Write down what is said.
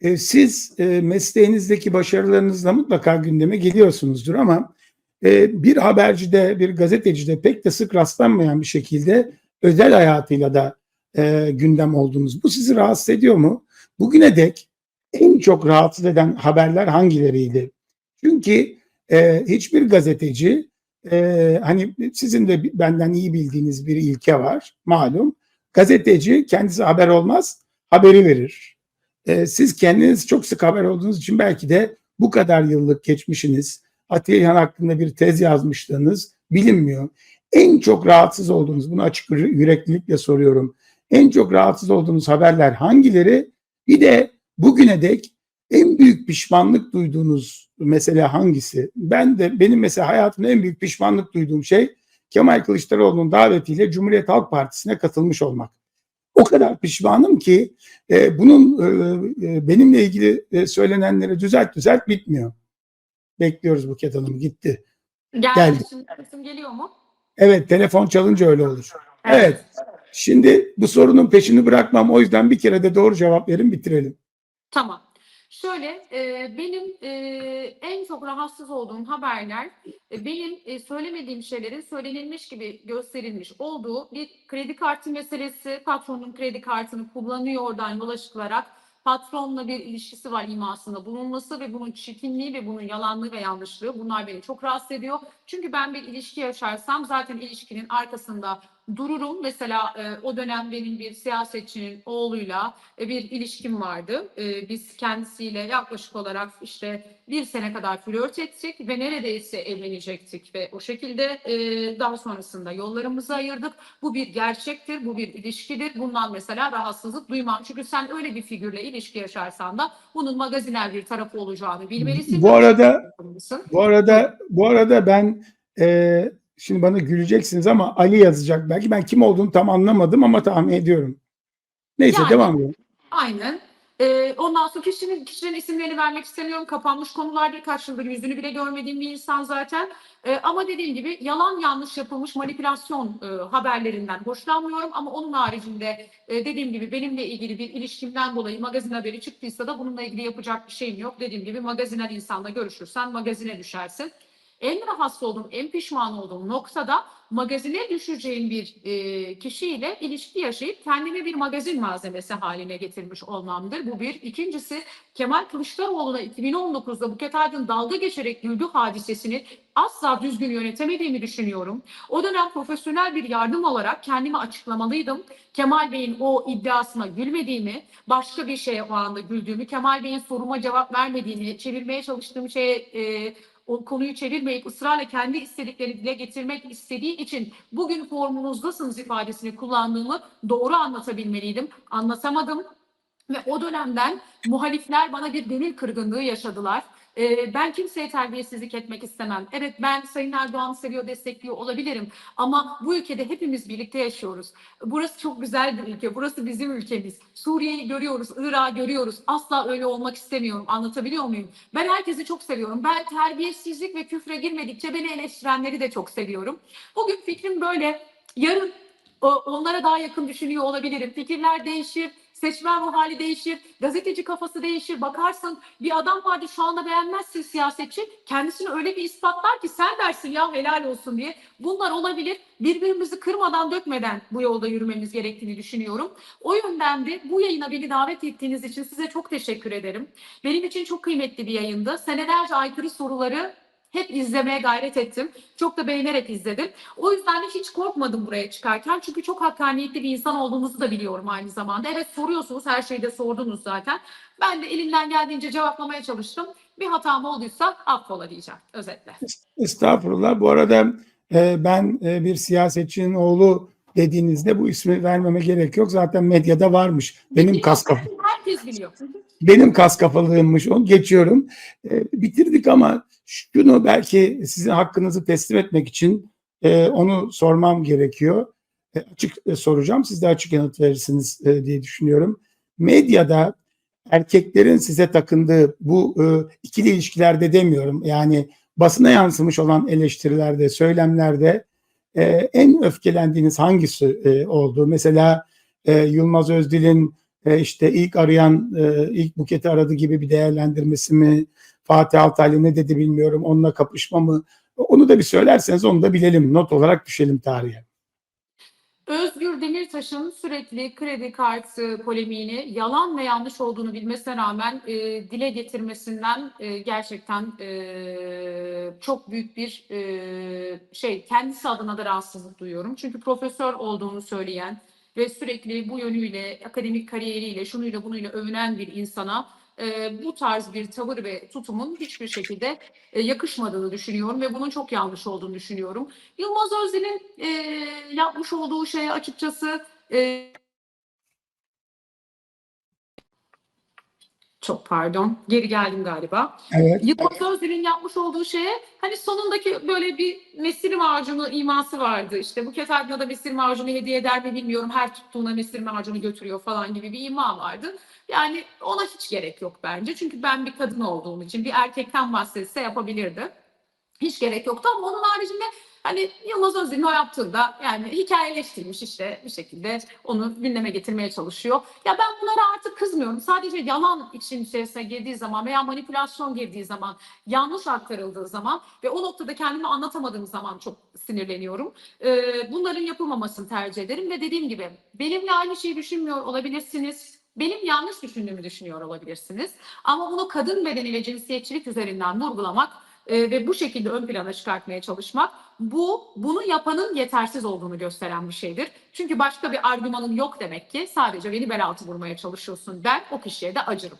e, siz e, mesleğinizdeki başarılarınızla mutlaka gündeme geliyorsunuzdur ama e, bir habercide, bir gazetecide pek de sık rastlanmayan bir şekilde özel hayatıyla da e, gündem oldunuz. Bu sizi rahatsız ediyor mu? Bugüne dek en çok rahatsız eden haberler hangileriydi? Çünkü hiçbir gazeteci hani sizin de benden iyi bildiğiniz bir ilke var malum. Gazeteci kendisi haber olmaz, haberi verir. E, siz kendiniz çok sık haber olduğunuz için belki de bu kadar yıllık geçmişiniz, Atiye İlhan hakkında bir tez yazmışlığınız bilinmiyor. En çok rahatsız olduğunuz, bunu açık yüreklilikle soruyorum. En çok rahatsız olduğunuz haberler hangileri? Bir de bugüne dek en büyük pişmanlık duyduğunuz mesele hangisi? Ben de benim mesela hayatımda en büyük pişmanlık duyduğum şey Kemal Kılıçdaroğlu'nun davetiyle Cumhuriyet Halk Partisi'ne katılmış olmak. O kadar pişmanım ki e, bunun e, e benimle ilgili e, söylenenleri düzelt düzelt bitmiyor. Bekliyoruz Buket Hanım gitti. Geldi. Geldi. Şimdi sesim geliyor mu? Evet telefon çalınca öyle olur. Evet. Şimdi bu sorunun peşini bırakmam. O yüzden bir kere de doğru cevap verin bitirelim. Tamam. Şöyle e, benim e, en çok rahatsız olduğum haberler e, benim e, söylemediğim şeylerin söylenilmiş gibi gösterilmiş olduğu bir kredi kartı meselesi. Patronun kredi kartını kullanıyor oradan yola çıkılarak patronla bir ilişkisi var imasında bulunması ve bunun çirkinliği ve bunun yalanlığı ve yanlışlığı bunlar beni çok rahatsız ediyor. Çünkü ben bir ilişki yaşarsam zaten ilişkinin arkasında dururum. Mesela e, o dönem benim bir siyasetçinin oğluyla e, bir ilişkim vardı. E, biz kendisiyle yaklaşık olarak işte bir sene kadar flört ettik ve neredeyse evlenecektik ve o şekilde e, daha sonrasında yollarımızı ayırdık. Bu bir gerçektir, bu bir ilişkidir. Bundan mesela rahatsızlık duymam. Çünkü sen öyle bir figürle ilişki yaşarsan da bunun magaziner bir tarafı olacağını bilmelisin. Bu arada bu arada bu arada ben e, şimdi bana güleceksiniz ama Ali yazacak belki ben kim olduğunu tam anlamadım ama tahmin ediyorum. Neyse Yani. devam edelim. Aynen. Ee, ondan sonra kişinin, kişilerin isimlerini vermek istemiyorum. Kapanmış konulardır. Kaç yıldır yüzünü bile görmediğim bir insan zaten. Ee, ama dediğim gibi yalan yanlış yapılmış manipülasyon e, haberlerinden hoşlanmıyorum. Ama onun haricinde e, dediğim gibi benimle ilgili bir ilişkimden dolayı magazin haberi çıktıysa da bununla ilgili yapacak bir şeyim yok. Dediğim gibi magaziner insanla görüşürsen magazine düşersin. En rahatsız olduğum, en pişman olduğum noktada magazine düşeceğim bir e, kişiyle ilişki yaşayıp kendime bir magazin malzemesi haline getirmiş olmamdır. Bu bir. İkincisi Kemal Kılıçdaroğlu'na 2019'da Buket Aydın dalga geçerek güldü hadisesini asla düzgün yönetemediğimi düşünüyorum. O dönem profesyonel bir yardım olarak kendimi açıklamalıydım. Kemal Bey'in o iddiasına gülmediğimi, başka bir şeye o anda güldüğümü, Kemal Bey'in soruma cevap vermediğini, çevirmeye çalıştığım şeye e, o konuyu çevirmeyip ısrarla kendi istediklerini dile getirmek istediği için bugün formunuzdasınız ifadesini kullandığımı doğru anlatabilmeliydim. Anlatamadım ve o dönemden muhalifler bana bir gönül kırgınlığı yaşadılar. Ee, ben kimseye terbiyesizlik etmek istemem. Evet ben Sayın Erdoğan'ı seviyor, destekliyor olabilirim. Ama bu ülkede hepimiz birlikte yaşıyoruz. Burası çok güzel bir ülke. Burası bizim ülkemiz. Suriye'yi görüyoruz, Irak'ı görüyoruz. Asla öyle olmak istemiyorum. Anlatabiliyor muyum? Ben herkesi çok seviyorum. Ben terbiyesizlik ve küfre girmedikçe beni eleştirenleri de çok seviyorum. Bugün fikrim böyle. Yarın onlara daha yakın düşünüyor olabilirim. Fikirler değişir. Seçmen ruh hali değişir, gazeteci kafası değişir. Bakarsın bir adam vardı şu anda beğenmezsin siyasetçi. Kendisini öyle bir ispatlar ki sen dersin ya helal olsun diye. Bunlar olabilir. Birbirimizi kırmadan dökmeden bu yolda yürümemiz gerektiğini düşünüyorum. O yönden de bu yayına beni davet ettiğiniz için size çok teşekkür ederim. Benim için çok kıymetli bir yayındı. Senelerce aykırı soruları hep izlemeye gayret ettim. Çok da beğenerek izledim. O yüzden de hiç korkmadım buraya çıkarken. Çünkü çok hakkaniyetli bir insan olduğunuzu da biliyorum aynı zamanda. Evet soruyorsunuz, her şeyi de sordunuz zaten. Ben de elimden geldiğince cevaplamaya çalıştım. Bir hatam olduysa affola diyeceğim özetle. Estağfurullah. Bu arada e, ben e, bir siyasetçinin oğlu dediğinizde bu ismi vermeme gerek yok. Zaten medyada varmış. Benim Biliyor, kas kaf- Herkes biliyor. benim kas kafalığımmış onu geçiyorum. E, bitirdik ama şunu belki sizin hakkınızı teslim etmek için e, onu sormam gerekiyor. E, açık e, soracağım. Siz de açık yanıt verirsiniz e, diye düşünüyorum. Medyada erkeklerin size takındığı bu e, ikili ilişkilerde demiyorum. Yani basına yansımış olan eleştirilerde, söylemlerde e, en öfkelendiğiniz hangisi e, oldu? Mesela e, Yılmaz Özdil'in e, işte ilk arayan e, ilk Buket'i aradı gibi bir değerlendirmesi mi? Fatih Altaylı ne dedi bilmiyorum. Onunla kapışma mı? Onu da bir söylerseniz onu da bilelim. Not olarak düşelim tarihe. Özgür Demirtaş'ın sürekli kredi kartı polemiğini yalan ve yanlış olduğunu bilmesine rağmen e, dile getirmesinden e, gerçekten e, çok büyük bir e, şey kendisi adına da rahatsızlık duyuyorum. Çünkü profesör olduğunu söyleyen ve sürekli bu yönüyle akademik kariyeriyle şunuyla bunuyla övünen bir insana e, bu tarz bir tavır ve tutumun hiçbir şekilde e, yakışmadığını düşünüyorum ve bunun çok yanlış olduğunu düşünüyorum. Yılmaz Özdil'in e, yapmış olduğu şeye açıkçası e, çok pardon geri geldim galiba. Evet. Yılmaz Özdil'in yapmış olduğu şeye hani sonundaki böyle bir mesir macunu iması vardı. İşte Buket Aydın'a da mesir macunu hediye eder mi bilmiyorum. Her tuttuğuna mesir macunu götürüyor falan gibi bir ima vardı. Yani ona hiç gerek yok bence. Çünkü ben bir kadın olduğum için bir erkekten bahsetse yapabilirdi. Hiç gerek yoktu ama onun haricinde hani Yılmaz Özdil'in o yaptığında yani hikayeleştirmiş işte bir şekilde onu gündeme getirmeye çalışıyor. Ya ben bunlara artık kızmıyorum. Sadece yalan için içerisine girdiği zaman veya manipülasyon girdiği zaman, yanlış aktarıldığı zaman ve o noktada kendimi anlatamadığım zaman çok sinirleniyorum. Ee, bunların yapılmamasını tercih ederim ve dediğim gibi benimle aynı şeyi düşünmüyor olabilirsiniz. Benim yanlış düşündüğümü düşünüyor olabilirsiniz. Ama bunu kadın bedeni ve cinsiyetçilik üzerinden vurgulamak e, ve bu şekilde ön plana çıkartmaya çalışmak bu bunu yapanın yetersiz olduğunu gösteren bir şeydir. Çünkü başka bir argümanın yok demek ki sadece beni bel altı vurmaya çalışıyorsun der o kişiye de acırım.